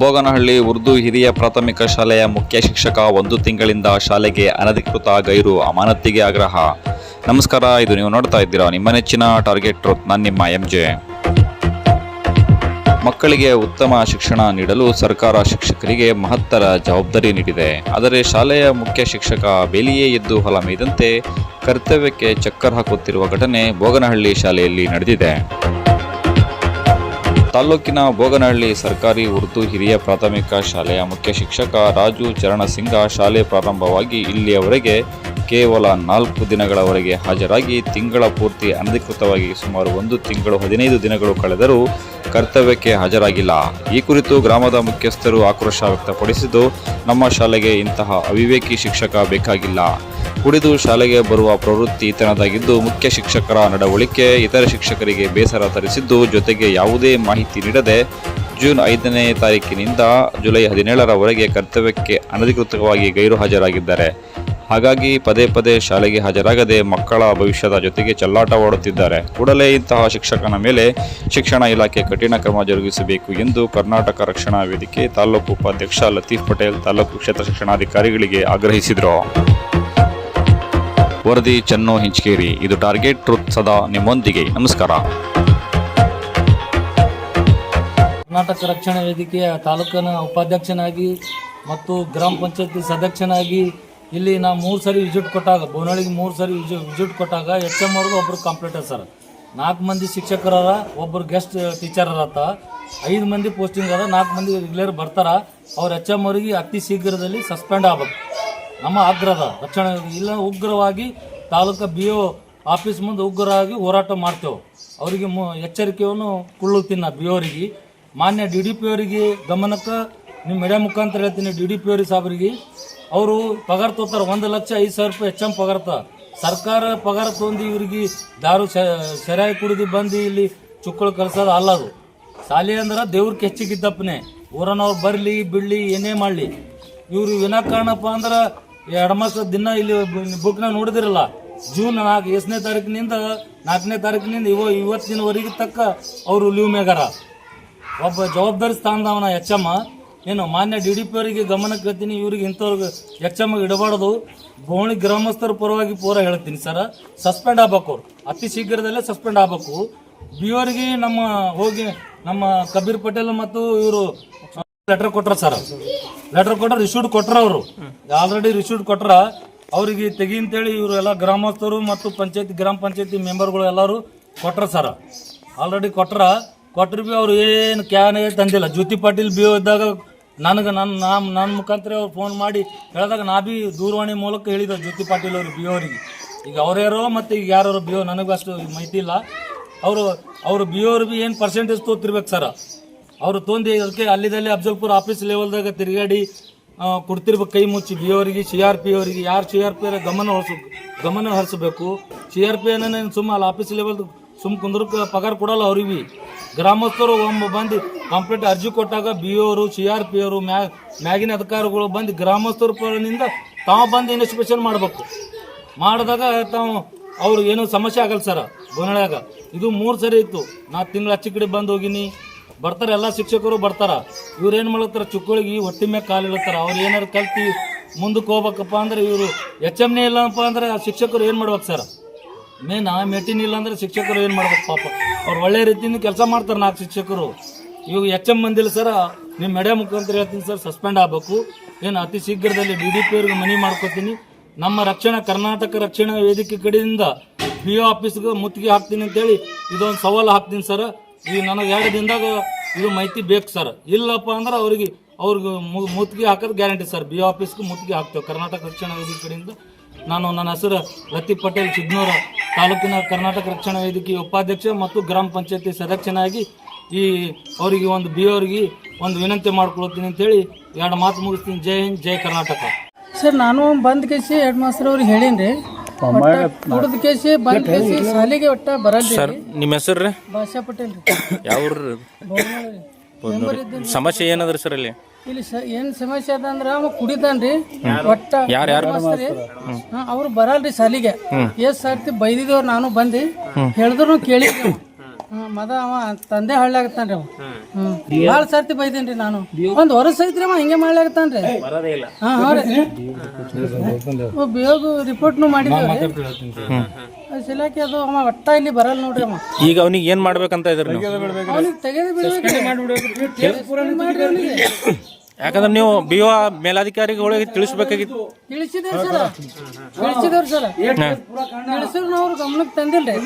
ಬೋಗನಹಳ್ಳಿ ಉರ್ದು ಹಿರಿಯ ಪ್ರಾಥಮಿಕ ಶಾಲೆಯ ಮುಖ್ಯ ಶಿಕ್ಷಕ ಒಂದು ತಿಂಗಳಿಂದ ಶಾಲೆಗೆ ಅನಧಿಕೃತ ಗೈರು ಅಮಾನತಿಗೆ ಆಗ್ರಹ. ನಮಸ್ಕಾರ, ಇದು ನೀವು ನೋಡ್ತಾ ಇದ್ದೀರಾ ನಿಮ್ಮ ನೆಚ್ಚಿನ ಟಾರ್ಗೆಟ್ ನಾನು ನಿಮ್ಮ ಎಂ ಜೆ ಮಕ್ಕಳಿಗೆ ಉತ್ತಮ ಶಿಕ್ಷಣ ನೀಡಲು ಸರ್ಕಾರ ಶಿಕ್ಷಕರಿಗೆ ಮಹತ್ತರ ಜವಾಬ್ದಾರಿ ನೀಡಿದೆ. ಆದರೆ ಶಾಲೆಯ ಮುಖ್ಯ ಶಿಕ್ಷಕ ಬೇಲಿಯೇ ಎದ್ದು ಹೊಲ ಮೇಯ್ದಂತೆ ಕರ್ತವ್ಯಕ್ಕೆ ಚಕ್ಕರ್ ಹಾಕುತ್ತಿರುವ ಘಟನೆ ಬೋಗನಹಳ್ಳಿ ಶಾಲೆಯಲ್ಲಿ ನಡೆದಿದೆ. ತಾಲೂಕಿನ ಬೋಗನಹಳ್ಳಿ ಸರ್ಕಾರಿ ಉರ್ದು ಹಿರಿಯ ಪ್ರಾಥಮಿಕ ಶಾಲೆಯ ಮುಖ್ಯ ಶಿಕ್ಷಕ ರಾಜು ಚರಣಸಿಂಗ ಶಾಲೆ ಪ್ರಾರಂಭವಾಗಿ ಇಲ್ಲಿಯವರೆಗೆ ಕೇವಲ ನಾಲ್ಕು ದಿನಗಳವರೆಗೆ ಹಾಜರಾಗಿ ತಿಂಗಳ ಪೂರ್ತಿ ಅನಧಿಕೃತವಾಗಿ ಸುಮಾರು ಒಂದು ತಿಂಗಳು ಹದಿನೈದು ದಿನಗಳು ಕಳೆದರೂ ಕರ್ತವ್ಯಕ್ಕೆ ಹಾಜರಾಗಿಲ್ಲ. ಈ ಕುರಿತು ಗ್ರಾಮದ ಮುಖ್ಯಸ್ಥರು ಆಕ್ರೋಶ ವ್ಯಕ್ತಪಡಿಸಿದ್ದು, ನಮ್ಮ ಶಾಲೆಗೆ ಇಂತಹ ಅವಿವೇಕಿ ಶಿಕ್ಷಕ ಬೇಕಾಗಿಲ್ಲ. ಕುಡಿದು ಶಾಲೆಗೆ ಬರುವ ಪ್ರವೃತ್ತಿ ಈತನದಾಗಿದ್ದು, ಮುಖ್ಯ ಶಿಕ್ಷಕರ ನಡವಳಿಕೆ ಇತರ ಶಿಕ್ಷಕರಿಗೆ ಬೇಸರ ತರಿಸಿದ್ದು, ಜೊತೆಗೆ ಯಾವುದೇ ಮಾಹಿತಿ ನೀಡದೆ ಜೂನ್ ಐದನೇ ತಾರೀಕಿನಿಂದ ಜುಲೈ ಹದಿನೇಳರವರೆಗೆ ಕರ್ತವ್ಯಕ್ಕೆ ಅನಧಿಕೃತವಾಗಿ ಗೈರು ಹಾಜರಾಗಿದ್ದಾರೆ. ಹಾಗಾಗಿ ಪದೇ ಪದೇ ಶಾಲೆಗೆ ಹಾಜರಾಗದೆ ಮಕ್ಕಳ ಭವಿಷ್ಯದ ಜೊತೆಗೆ ಚಲ್ಲಾಟವಾಡುತ್ತಿದ್ದಾರೆ. ಕೂಡಲೇ ಇಂತಹ ಶಿಕ್ಷಕನ ಮೇಲೆ ಶಿಕ್ಷಣ ಇಲಾಖೆ ಕಠಿಣ ಕ್ರಮ ಜರುಗಿಸಬೇಕು ಎಂದು ಕರ್ನಾಟಕ ರಕ್ಷಣಾ ವೇದಿಕೆ ತಾಲೂಕು ಉಪಾಧ್ಯಕ್ಷ ಲತೀಫ್ ಪಟೇಲ್ ತಾಲೂಕು ಕ್ಷೇತ್ರ ಶಿಕ್ಷಣಾಧಿಕಾರಿಗಳಿಗೆ ಆಗ್ರಹಿಸಿದರು. ವರದಿ ಚನ್ನೋ ಹಿಂಚಕೇರಿ. ಇದು ಟಾರ್ಗೆಟ್ ಟ್ರೂತ್ ಸದಾ ನಿಮ್ಮೊಂದಿಗೆ. ನಮಸ್ಕಾರ. ಕರ್ನಾಟಕ ರಕ್ಷಣಾ ವೇದಿಕೆಯ ತಾಲೂಕಿನ ಉಪಾಧ್ಯಕ್ಷನಾಗಿ ಮತ್ತು ಗ್ರಾಮ ಪಂಚಾಯತಿ ಸದಸ್ಯನಾಗಿ ಇಲ್ಲಿ ನಾವು ಮೂರು ಸರಿ ವಿಸಿಟ್ ಕೊಟ್ಟಾಗ ಬೋನಳಿಗೆ ಮೂರು ಸರಿ ವಿಸಿಟ್ ಕೊಟ್ಟಾಗ ಎಚ್ ಎಂ ಅವ್ರದ್ದು ಒಬ್ರು ಕಂಪ್ಲೀಟ್ ಸರ್ ನಾಲ್ಕು ಮಂದಿ ಶಿಕ್ಷಕರ ಒಬ್ಬರು ಗೆಸ್ಟ್ ಟೀಚರ್ ಅರತ್ತ ಐದು ಮಂದಿ ಪೋಸ್ಟಿಂಗ್ ಅದ, ನಾಲ್ಕು ಮಂದಿ ರೆಗ್ಯುಲರ್ ಬರ್ತಾರ. ಅವ್ರು ಎಚ್ ಎಂ ಅವರಿಗೆ ಅತಿ ಶೀಘ್ರದಲ್ಲಿ ಸಸ್ಪೆಂಡ್ ಆಗ್ಬೇಕು. ನಮ್ಮ ಆಗ್ರದ ರಕ್ಷಣಾ. ಇಲ್ಲ ಉಗ್ರವಾಗಿ ತಾಲೂಕು ಬಿ ಒ ಆಫೀಸ್ ಮುಂದೆ ಉಗ್ರವಾಗಿ ಹೋರಾಟ ಮಾಡ್ತೇವೆ. ಅವರಿಗೆ ಮು, ಎಚ್ಚರಿಕೆಯನ್ನು ಕೊಳ್ಳುತ್ತೀನಿ ಬಿ ಅವರಿಗೆ. ಮಾನ್ಯ ಡಿ ಡಿ ಪಿ ಅವರಿಗೆ ಗಮನಕ್ಕೆ ನಿಮ್ಮ ಮೇಡಮ್ ಮುಖಾಂತರ ಹೇಳ್ತೀನಿ ಡಿ ಡಿ ಪಿ ಅವ್ರಿಗೆ ಸಾಬ್ರಿಗೆ. ಅವರು ಪಗಾರ ತೋತಾರ ಒಂದು ಲಕ್ಷ ಐದು ಸಾವಿರ ರೂಪಾಯಿ ಹೆಚ್ಚಂ ಪಗಾರ ತ. ಸರ್ಕಾರ ಪಗಾರ ತೊಂದು ಇವ್ರಿಗೆ ದಾರು ಸೆರಾಯಿ ಕುಡಿದು ಬಂದು ಇಲ್ಲಿ ಚುಕ್ಕಳು ಕಳ್ಸೋದು ಅಲ್ಲದು ಸಾಲಿ ಅಂದ್ರೆ ದೇವ್ರಿಗೆ ಹೆಚ್ಚಿಗಿದ್ದಪ್ಪನೆ ಊರನವ್ರು ಬರಲಿ, ಬಿಡಲಿ, ಏನೇ ಮಾಡಲಿ. ಇವರು ವಿನಾಕಾರಣಪ್ಪ ಅಂದ್ರೆ ಎಡಮಾಸ ದಿನ ಇಲ್ಲಿ ಬುಕ್ನ ನೋಡಿದಿರಲ್ಲ. ಜೂನ್ ನಾಲ್ಕು ಎಷ್ಟನೇ ತಾರೀಕಿನಿಂದ ನಾಲ್ಕನೇ ತಾರೀಕಿನಿಂದ ಇವ ಇವತ್ತಿನವರೆಗೆ ತಕ್ಕ ಅವರು ಲೀವ್ ಮೇಗಾರ ಒಬ್ಬ ಜವಾಬ್ದಾರಿ ಸ್ಥಾನದವನ ಎಚ್ ಏನು ಮಾನ್ಯ ಡಿ ಡಿ ಪಿ ಅವರಿಗೆ ಗಮನಕ್ಕೆ ಹೇಳ್ತೀನಿ ಇವ್ರಿಗೆ ಇಂಥವ್ರಿಗೆ ಎಂ ಇಡಬಾರ್ದು. ಗೋಣಿ ಗ್ರಾಮಸ್ಥರ ಪರವಾಗಿ ಪೂರ ಹೇಳ್ತೀನಿ ಸರ್. ಸಸ್ಪೆಂಡ್ ಆಗ್ಬೇಕು ಅವ್ರು. ಅತಿ ಶೀಘ್ರದಲ್ಲೇ ಸಸ್ಪೆಂಡ್ ಆಗ್ಬೇಕು. ಬಿ ಅವರಿಗೆ ನಮ್ಮ ಹೋಗಿ, ನಮ್ಮ ಕಬೀರ್ ಪಟೇಲ್ ಮತ್ತು ಇವರು ಲೆಟರ್ ಕೊಟ್ರ ಸರ್. ಲೆಟರ್ ಕೊಟ್ರ ರಿಸೀವ್ಡ್ ಕೊಟ್ರ ಅವರು. ಆಲ್ರೆಡಿ ರಿಸೀವ್ಡ್ ಕೊಟ್ರ ಅವರಿಗೆ ತೆಗಿ ಅಂತೇಳಿ ಇವರು ಎಲ್ಲ ಗ್ರಾಮಸ್ಥರು ಮತ್ತು ಪಂಚಾಯತಿ, ಗ್ರಾಮ ಪಂಚಾಯತಿ ಮೆಂಬರ್ಗಳು ಎಲ್ಲರೂ ಕೊಟ್ರ ಸರ್. ಆಲ್ರೆಡಿ ಕೊಟ್ರ. ಕೊಟ್ಟರು ಬಿ ಅವ್ರು ಏನು ಕ್ಯಾನ್ ತಂದಿಲ್ಲ. ಜ್ಯೋತಿ ಪಾಟೀಲ್ ಬಿ ಇದ್ದಾಗ ನನಗೆ ನನ್ನ ನಮ್ಮ ನನ್ನ ಮುಖಾಂತರ ಅವ್ರು ಫೋನ್ ಮಾಡಿ ಹೇಳಿದಾಗ ನಾ ಭೀ ದೂರವಾಣಿ ಮೂಲಕ ಹೇಳಿದ ಜ್ಯೋತಿ ಪಾಟೀಲ್ ಅವ್ರಿಗೆ ಬಿ ಅವರಿಗೆ. ಈಗ ಅವ್ರ್ಯಾರೋ ಮತ್ತು ಈಗ ಯಾರು ಬಿ ಓ ನನಗೂ ಅಷ್ಟು ಮಾಹಿತಿ ಇಲ್ಲ. ಅವರು ಅವರು ಬಿ ಅವ್ರು ಬಿ ಏನು ಪರ್ಸೆಂಟೇಜ್ ತೋತಿರ್ಬೇಕು ಸರ್? ಅವರು ತೊಂದು ಅದಕ್ಕೆ ಅಲ್ಲಿದಲ್ಲಿ ಅಬ್ಜಲ್ಪುರ ಆಫೀಸ್ ಲೆವೆಲ್ದಾಗ ತಿರುಗಾಡಿ ಕೊಡ್ತಿರ್ಬೇಕು ಕೈ ಮುಚ್ಚಿ ಬಿ ಅವರಿಗೆ, ಸಿ ಆರ್ ಪಿ ಅವರಿಗೆ. ಯಾರು ಸಿ ಆರ್ ಪಿ ಗಮನ ಹರಿಸ ಗಮನ ಹರಿಸಬೇಕು. ಸಿ ಆರ್ ಪಿ ಏನೇನು ಸುಮ್ಮ ಅಲ್ಲಿ ಆಫೀಸ್ ಲೆವೆಲ್ ಸುಮ್ಮ ಕುಂದ್ರಕ್ಕೆ ಪಗಾರ ಕೊಡಲ್ಲ ಅವ್ರಿಗೆ ಗ್ರಾಮಸ್ಥರು ಒಮ್ಮೆ ಬಂದು ಕಂಪ್ಲೀಟ್ ಅರ್ಜಿ ಕೊಟ್ಟಾಗ ಬಿ ಅವರು ಸಿ ಆರ್ ಪಿ ಅವರು ಮ್ಯಾ, ಮ್ಯಾಗಿನ ಅಧಿಕಾರಿಗಳು ಬಂದು ಗ್ರಾಮಸ್ಥರ ಪರನಿಂದ ತಾವು ಬಂದು ಇನ್ವೆಸ್ಟಿಗೇಷನ್ ಮಾಡಬೇಕು. ಮಾಡಿದಾಗ ತಾವು ಅವ್ರಿಗೆ ಏನೂ ಸಮಸ್ಯೆ ಆಗಲ್ಲ ಸರ್, ಗೋನಳ್ಯಾಗ. ಇದು ಮೂರು ಸರಿ ಇತ್ತು. ನಾ ತಿಂಗಳ ಹಚ್ಚಿ ಕಡೆ ಬಂದು ಹೋಗಿನಿ. ಬರ್ತಾರೆ ಎಲ್ಲ ಶಿಕ್ಷಕರು ಬರ್ತಾರೆ. ಇವ್ರು ಏನು ಮಾಡ್ತಾರೆ ಚುಕ್ಕಳಿಗೆ ಹೊಟ್ಟೆ ಮೇಲೆ ಕಾಲು ಇಳ್ತಾರ ಅವ್ರು ಏನಾರು ಕಲ್ತಿ ಮುಂದಕ್ಕೆ ಹೋಗ್ಬೇಕಪ್ಪ ಅಂದ್ರೆ ಇವರು ಎಚ್ ಎಮ್ನೇ ಇಲ್ಲಪ್ಪ ಅಂದ್ರೆ ಆ ಶಿಕ್ಷಕರು ಏನು ಮಾಡ್ಬೇಕು ಸರ್? ಮೇನ್ ಆ ಮೀಟಿಂಗ್ ಇಲ್ಲ ಅಂದ್ರೆ ಶಿಕ್ಷಕರು ಏನು ಮಾಡ್ಬೇಕು ಪಾಪ. ಅವ್ರು ಒಳ್ಳೆ ರೀತಿಯಿಂದ ಕೆಲಸ ಮಾಡ್ತಾರೆ ನಾಲ್ಕು ಶಿಕ್ಷಕರು. ಇವಾಗ ಎಚ್ ಎಂ ಬಂದಿಲ್ಲ ಸರ್ ನಿಮ್ಮ ಮೆಡೆ ಮುಖಾಂತರ ಹೇಳ್ತೀನಿ ಸರ್ ಸಸ್ಪೆಂಡ್ ಆಗಬೇಕು. ಏನು ಅತಿ ಶೀಘ್ರದಲ್ಲಿ ಡಿ ಡಿ ಪಿ ಮನವಿ ಮಾಡ್ಕೊತೀನಿ. ನಮ್ಮ ರಕ್ಷಣಾ, ಕರ್ನಾಟಕ ರಕ್ಷಣಾ ವೇದಿಕೆ ಕಡೆಯಿಂದ ಪಿ ಒ ಆಫೀಸ್ಗೆ ಮುತ್ತಿಗೆ ಹಾಕ್ತೀನಿ ಅಂತೇಳಿ ಇದೊಂದು ಸವಾಲು ಹಾಕ್ತೀನಿ ಸರ್. ಈಗ ನನಗೆ ಎರಡು ದಿನದಾಗ ಇದು ಮಾಹಿತಿ ಬೇಕು ಸರ್. ಇಲ್ಲಪ್ಪ ಅಂದ್ರೆ ಅವ್ರಿಗೆ ಅವ್ರಿಗೆ ಮುತ್ತಿಗೆ ಹಾಕೋದು ಗ್ಯಾರಂಟಿ ಸರ್. ಬಿ ಆಫೀಸ್ಗೆ ಮುತ್ತಿಗೆ ಹಾಕ್ತೇವೆ. ಕರ್ನಾಟಕ ರಕ್ಷಣಾ ವೇದಿಕೆ ಕಡೆಯಿಂದ ನಾನು ನನ್ನ ಹೆಸರು ರತಿ ಪಟೇಲ್ ಸಿದ್ನೂರ ತಾಲೂಕಿನ ಕರ್ನಾಟಕ ರಕ್ಷಣಾ ವೇದಿಕೆ ಉಪಾಧ್ಯಕ್ಷ ಮತ್ತು ಗ್ರಾಮ ಪಂಚಾಯತಿ ಸದಸ್ಯನಾಗಿ ಈ ಅವರಿಗೆ ಒಂದು ಬಿ ಅವರಿಗೆ ಒಂದು ವಿನಂತಿ ಮಾಡ್ಕೊಳ್ತೀನಿ ಅಂತೇಳಿ ಎರಡು ಮಾತು ಮುಗಿಸ್ತೀನಿ. ಜೈ ಹಿಂದ್ ಜೈ ಕರ್ನಾಟಕ. ಸರ್ ನಾನು ಬಂದ್ ಕೇಸಿ ಹೆಡ್ ಮಾಸ್ಟರ್ ಅವ್ರಿಗೆ ಹೇಳೀನಿ ಕುಡಿದ ಕೇಸಿ ಬಂದ್ ಕೇಸಿ ಶಾಲೆಗೆ ಒಟ್ಟ ಬರಲ್ರಿ ನಿಮ್ಮ ಹೆಸರು ರೀ? ಭಾಷಾ ಪಟೇಲ್ ರೀ. ಯಾವ ಸಮಸ್ಯೆ ಏನದ್ರಿ ಸರ್ ಅಲ್ಲಿ? ಇಲ್ಲಿ ಸ ಏನ್ ಸಮಸ್ಯೆ ಅದ ಅಂದ್ರ ಅವ ಕುಡಿತಾನ್ರಿ ಒಟ್ಟ ಯಾರ್ ಯಾರ್? ಅವ್ರು ಬರಲ್ರಿ ಶಾಲಿಗೆ. ಎಷ್ಟ್ ಸರ್ತಿ ಬೈದಿದವ್ರು ನಾನು ಬಂದಿ. ಹೇಳಿದ್ರು ಕೇಳಿದ್ವಿ ಹ್ಮ್, ಮದ ಅವ ತಂದೆ ಹಳ್ಳಿ ಅವ. ಹ್ಮ್. ಭಾಳ ಸರ್ತಿ ಬೈದೇನ್ರಿ ನಾನು. ಒಂದ್ ವರ್ಷ ಐತ್ರಿ ಅವ ಹಿಂಗೆ ಮಾಡ್ಲಾಗತ್ತಾನ್ರಿ. ಹಾ ಹೌದ್ರಿ ಬೇಗ ರಿಪೋರ್ಟ್ನು ಮಾಡಿದೇವ್ರಿ. ಸಿಲಾಕಿ ಅದು ಅವ ಒಟ್ಟ ಇಲ್ಲಿ ಬರಲ್ಲ ನೋಡ್ರಿ ಅವ. ಈಗ ಅವನಿಗೆ ಏನ್ ಮಾಡ್ಬೇಕಂತ ಇದ್ರಿ ನೀವು? ಅವ್ನಿಗೆ ತೆಗೆದು ಅವ್ನಿಗೆ. ಯಾಕಂದ್ರೆ ನೀವು ಬಿ ಒ ಮೇಲಾಧಿಕಾರಿಗಳಿಗೆ ತಿಳಿಸ್ಬೇಕಾಗಿತ್ತು. ತಿಳಿಸಿದ್ರು ಸರ್. ತಿಳಿಸಿದೇವ್ರಿ ಸರ. ತಿಳಿಸಿದ್ರು ಅವ್ರ ಗಮನಕ್ಕೆ ತಂದಿಲ್ರಿ.